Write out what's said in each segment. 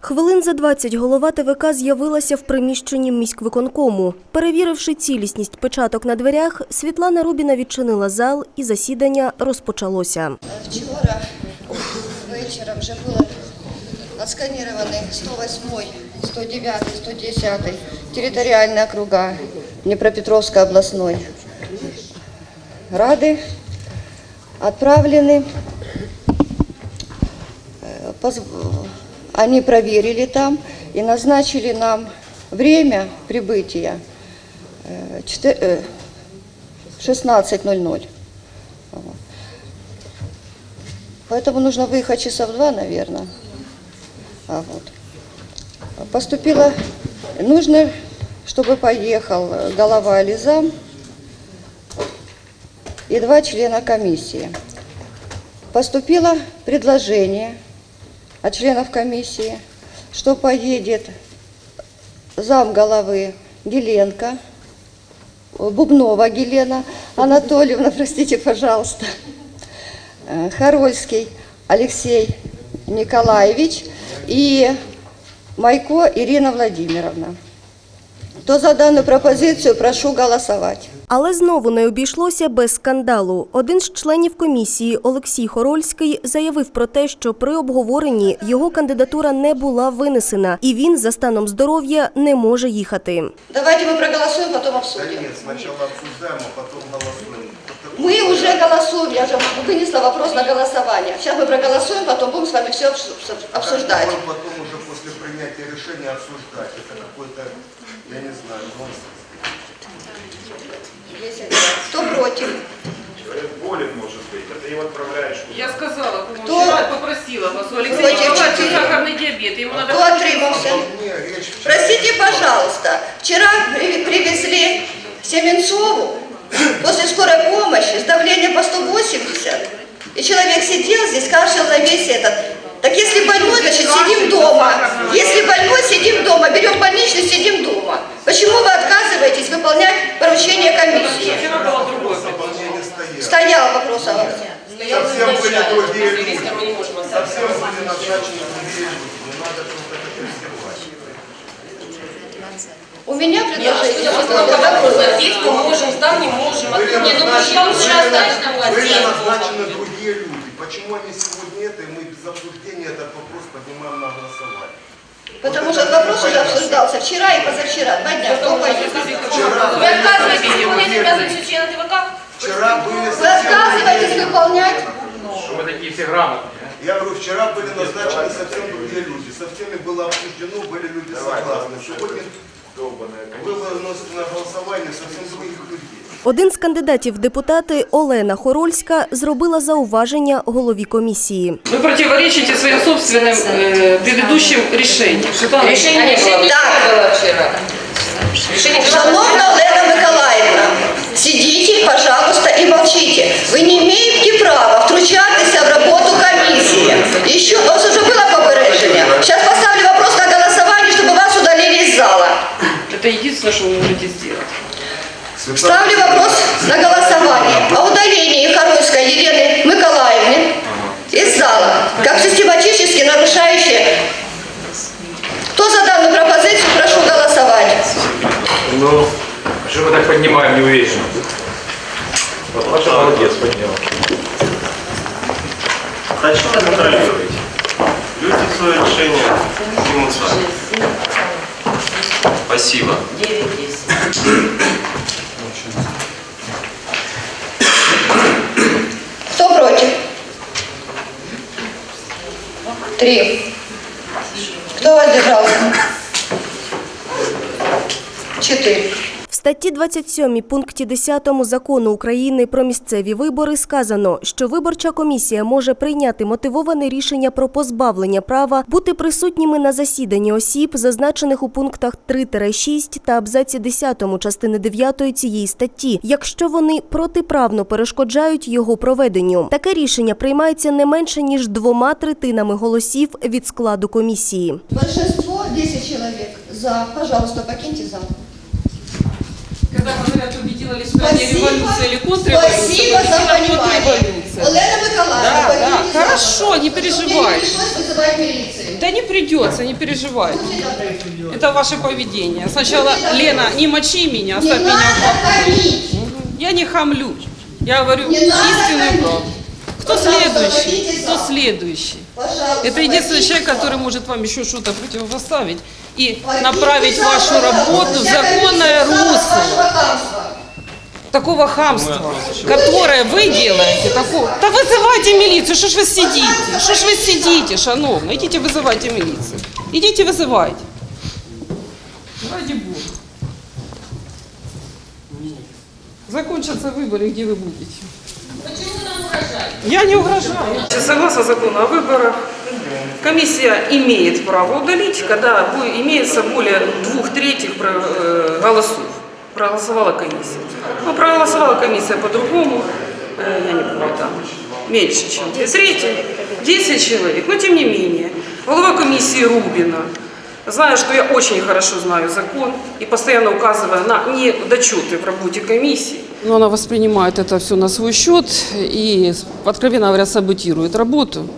Хвилин за 20 голова ТВК з'явилася в приміщенні міськвиконкому. Перевіривши цілісність печаток на дверях, Світлана Рубіна відчинила зал і засідання розпочалося. Вчора вечором вже були отсканіровані 108, 109, 110 територіальні округа Дніпропетровської обласної ради отправлены. Э, Они проверили там и назначили нам время прибытия э, четы- э, 16.00. Вот. Поэтому нужно выехать часа в два, наверное. А вот. Поступило, нужно, чтобы поехал голова Ализам и два члена комиссии. Поступило предложение от членов комиссии, что поедет зам головы Геленко, Бубнова Гелена Анатольевна, простите, пожалуйста, Э, Харольский Алексей Николаевич и Майко Ирина Владимировна. Кто за данную пропозицию, прошу голосовать. Але знову не обійшлося без скандалу. Один з членів комісії Олексій Хорольський заявив про те, що при обговоренні його кандидатура не була винесена, і він за станом здоров'я не може їхати. Давайте мы проголосуем, потом Да обсудим. нет, сначала обсуждаем, а потом голосуем. Потому Мы уже голосуем, я уже вынесла вопрос на голосование. Сейчас мы проголосуем, потом будем с вами все обсуждать. Какой Потом уже после принятия решения обсуждать. Это какой-то, я не знаю, нонсенс. Кто против? Человек болен, может быть, это его отправляешь. куда-то. Я сказала, Кто? попросила вас, Николаевича четыре. сахарный диабет, ему надо... Кто отримался? Простите, пожалуйста, вчера при- привезли Семенцову после скорой помощи с давлением по 180, и человек сидел здесь, кашлял на весь этот. Так если больной, значит сидим дома. Если больной, сидим дома, берем больничный, сидим дома. Почему вы поручение комиссии? Стоял вопрос о вас. Совсем были другие люди. Совсем были назначены другие люди. Не надо что-то это. У меня предложение. Здесь мы можем, там не можем. Были Не, ну сейчас, были назначены другие люди. Почему они сегодня это, и мы без обсуждения этот вопрос поднимаем на голосование? Потому что этот вопрос уже обсуждался вчера и позавчера. Два дня. Кто пойдет? Вы отказываетесь выполнять обязанности члена ТВК? вчера были Вы отказываетесь выполнять? Что мы такие все грамотные. а? Я говорю, вчера были назначены совсем другие люди. Со всеми было обсуждено, были люди согласны. Сегодня Долбаная вы выносите на голосование совсем других людей. Один з кандидатів в депутати Олена Хорольська зробила зауваження голові комісії. Вы противоречите своим собственным э, предыдущим решениям. Светлана Решение не Николаевна, было. Так. было вчера. Решение Шановна Олена Миколаївна, сидите, пожалуйста, и молчите. Ви не маєте права втручатися в роботу комісії. Еще, у вас Единственное, что вы можете сделать. Ставлю вопрос на голосование о удалении Хорольской Елены Миколаевны из зала, как систематически нарушающие. Кто за данную пропозицию, прошу голосовать. Ну, что мы так поднимаем неуверенно? Вот ваша молодец подняла. Зачем вы контролируете? Люди свое решение примут сами. Спасибо. Кто против? Три. Кто воздержался? Четыре. В статті 27 пункті 10 закону України про місцеві вибори сказано, що виборча комісія може прийняти мотивоване рішення про позбавлення права бути присутніми на засіданні осіб, зазначених у пунктах 3-6 та абзаці 10 частини 9 цієї статті, якщо вони протиправно перешкоджають його проведенню. Таке рішення приймається не менше ніж двома третинами голосів від складу комісії. Большинство 10 человек за. Пожалуйста, покиньте зал. Когда говорят, победила ли стране революция или контрреволюция, Спасибо за понимание. Олена Николаевна, Да, да, хорошо, не переживай. Не. Да не придется, не переживай. Это ваше поведение. Сначала, Лена, не мочи меня, Не оставь меня в. Я не хамлю. Я говорю Не истинную правду. Кто Пожалуйста, следующий? Кто следующий? Пожалуйста, Это единственный человек, который может вам еще что-то противопоставить и направить вашу работу в законное русло. Такого хамства, которое вы делаете, такого... Да вызывайте милицию, что ж вы сидите? Что ж вы сидите, шановно? Идите вызывайте милицию. Идите вызывайте. Ради Бога. Закончатся выборы, где вы будете. Я не угрожаю. Согласно закону о выборах, комиссия имеет право удалить, когда имеется более двух третьих э, голосов. Проголосовала комиссия. Но проголосовала комиссия по-другому, э, я не помню, там, меньше, чем две трети, 10 человек. Но тем не менее, голова комиссии Рубина, зная, что я очень хорошо знаю закон и постоянно указывая на недочеты в работе комиссии, но она воспринимает это все на свой счет и, откровенно говоря, саботирует работу.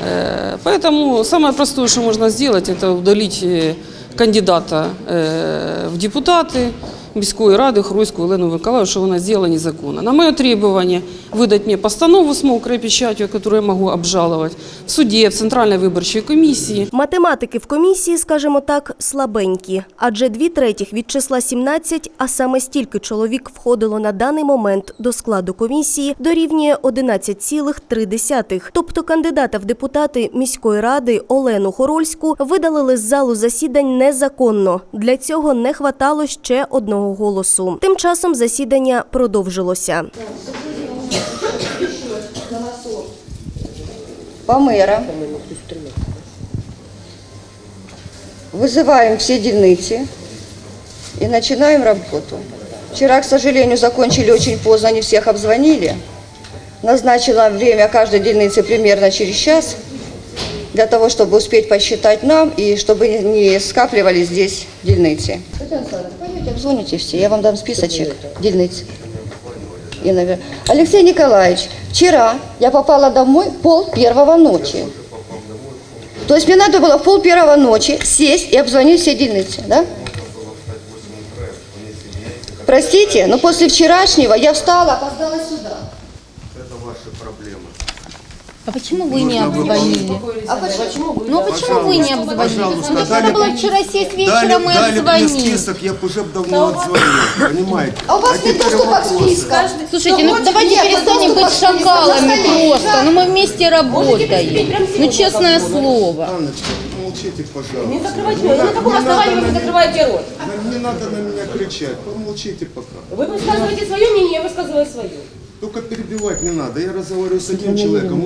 Э, Поэтому самое простое, что можно сделать, это удалить э, кандидата э, в депутаты міської ради Хройську Елену Миколаївну, що вона зробила незаконно. На моє требование выдать мне постанову с мокрой печатью, которую я могу обжаловать в суде, в Центральной выборчей комиссии. Математики в комісії, скажімо так, слабенькі, адже дві третіх від числа 17, а саме стільки чоловік входило на даний момент до складу комісії, дорівнює 11,3. Тобто кандидата в депутати міської ради Олену Хорольську видалили з залу засідань незаконно. Для цього не хватало ще одного голосу. Тим часом засідання продовжилося. по мэрам. Вызываем все дельницы и начинаем работу. Вчера, к сожалению, закончили очень поздно, не всех обзвонили. Назначила время каждой дельницы примерно через час, для того, чтобы успеть посчитать нам и чтобы не скапливались здесь дельницы. Пойдете, обзвоните все, я вам дам списочек дельниц. И, навер- Алексей Николаевич, вчера я попала домой пол первого ночи. То есть мне надо было в пол первого ночи сесть и обзвонить все дельницы, да? Простите, но после вчерашнего я встала, опоздала сюда. А почему вы не обзвонили? А почему? Ну а почему вы не обзвонили? Пожалуйста, Ну, так надо было бы- вчера сесть вечером и дали мне обзвонить. список, я бы уже б давно отзвонил, понимаете? А у вас нет теперь доступа к вопросы. спискам. Слушайте, Ну ну давайте перестанем быть шакалами просто. Ну мы вместе работаем. Ну честное слово. Анночка, помолчите, пожалуйста. Не закрывайте рот. На каком основании вы закрываете рот? Не, не надо на меня кричать, помолчите пока. Вы высказываете свое мнение, я высказываю свое. Только перебивать не надо, я разговариваю с одним человеком.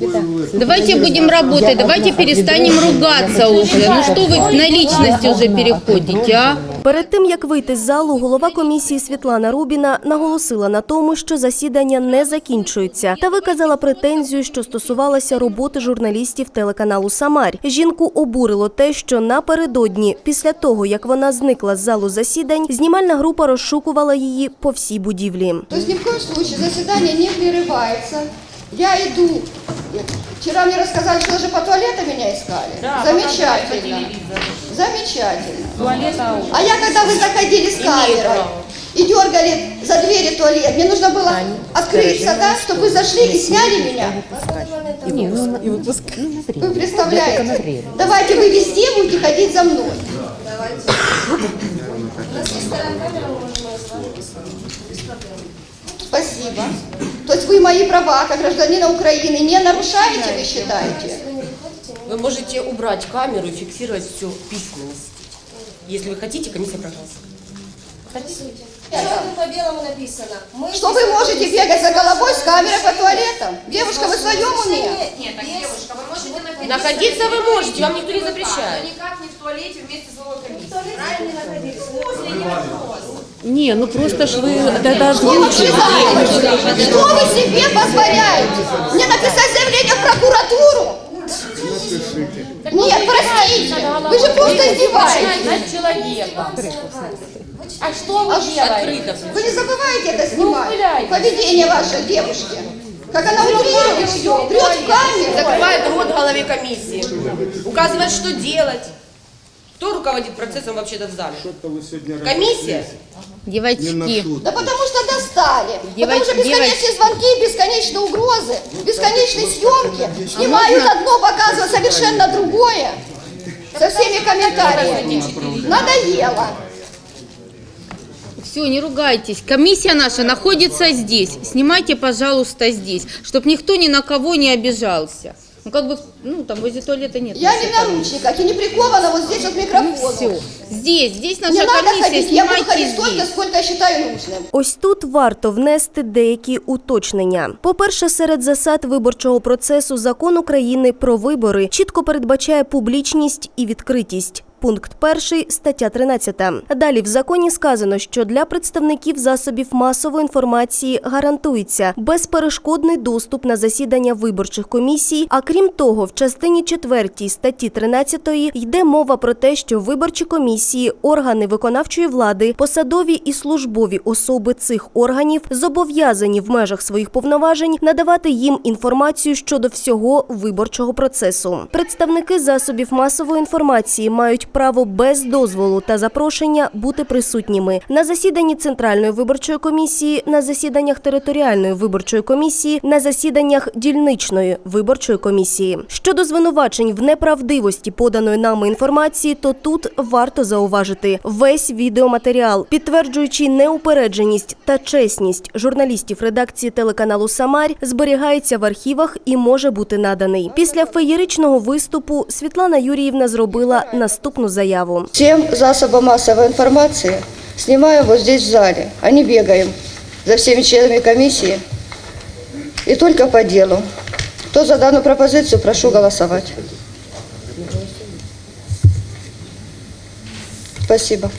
ну, вы- вы это- Давайте будем работать, давайте перестанем ругаться уже. Ну что вы на личности уже переходите, а? Перед тим як вийти з залу, голова комісії Світлана Рубіна наголосила на тому, що засідання не закінчується, та виказала претензію, що стосувалася роботи журналістів телеканалу Самарь. Жінку обурило те, що напередодні, після того як вона зникла з залу засідань, знімальна група розшукувала її по всій будівлі. То есть ни в коем случае заседание не прерывается. Я иду. Вчера мне рассказали, что даже по туалету меня искали. Замечательно. Замечательно. А я, когда вы заходили с камерой и дергали за двери туалет, мне нужно было открыться, да, чтобы вы зашли и сняли меня. Вы представляете? Давайте вы везде будете ходить за мной. Спасибо. То есть вы мои права, как гражданина Украины, не нарушаете, вы считаете? Вы можете убрать камеру и фиксировать все в письменности. Если вы хотите, комиссия проголосует. Черным по белому написано. Мы Что вы можете бегать за головой с камерой по туалетам? Девушка, вы в своем уме? Нет, так, девушка, вы можете находиться. Находиться вы можете, вам никто не запрещает. Но никак не в туалете вместе с головой комиссии. В туалете не находились. Не ну просто ж вы это Что вы? Что вы себе позволяете? Мне написать заявление в прокуратуру? Нет, простите. Вы же просто издеваетесь. Человека. А что вы А делаете? Вы не забывайте это Ну, снимать? Поведение вашей девушки. Как она утрирует все, врет в камеру. Закрывает рот голове комиссии. Указывает, что делать. Кто руководит процессом вообще-то в зале? Комиссия? Девочки, Да потому что достали. потому Девочки, что бесконечные звонки, бесконечные угрозы, бесконечные съемки снимают одно, показывают совершенно другое. Со всеми комментариями. Надоело. все, не ругайтесь. Комиссия наша находится здесь. Снимайте, пожалуйста, здесь, чтобы никто ни на кого не обижался. Ну, как бы, ну, там возле туалета нет. Я не в наручниках и не прикована вот здесь вот к Ну, Все. Здесь, здесь наша Не надо ходить, я буду ходить столько, сколько я считаю нужным. Ось тут варто внести деякі уточнення. По-перше, серед засад виборчого процесу закон України про вибори чітко передбачає публічність і відкритість. Пункт 1 стаття 13. Далі в законі сказано, що для представників засобів масової інформації гарантується безперешкодний доступ на засідання виборчих комісій. А крім того, в частині 4 статті 13 йде мова про те, що виборчі комісії, органи виконавчої влади, посадові і службові особи цих органів зобов'язані в межах своїх повноважень надавати їм інформацію щодо всього виборчого процесу. Представники засобів масової інформації мають право без дозволу та запрошення бути присутніми на засіданні Центральної виборчої комісії, на засіданнях територіальної виборчої комісії, на засіданнях дільничної виборчої комісії. Щодо звинувачень в неправдивості поданої нами інформації, то тут варто зауважити весь відеоматеріал, підтверджуючи неупередженість та чесність журналістів редакції телеканалу Самарь, зберігається в архівах і може бути наданий. Після феєричного виступу Світлана Юріївна зробила наступну заяву. Всем засобам массовой информации снимаем вот здесь в зале, а не бегаем за всеми членами комиссии. И только по делу. Кто за данную пропозицию, прошу голосовать. Спасибо.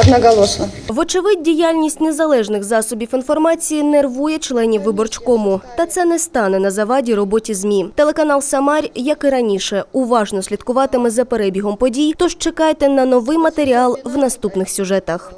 Одноголосно. Вочевидь, діяльність незалежних засобів інформації нервує членів виборчкому. Та це не стане на заваді роботі ЗМІ. Телеканал Самарь, як і раніше, уважно слідкуватиме за перебігом подій. Тож чекайте на новий матеріал в наступних сюжетах.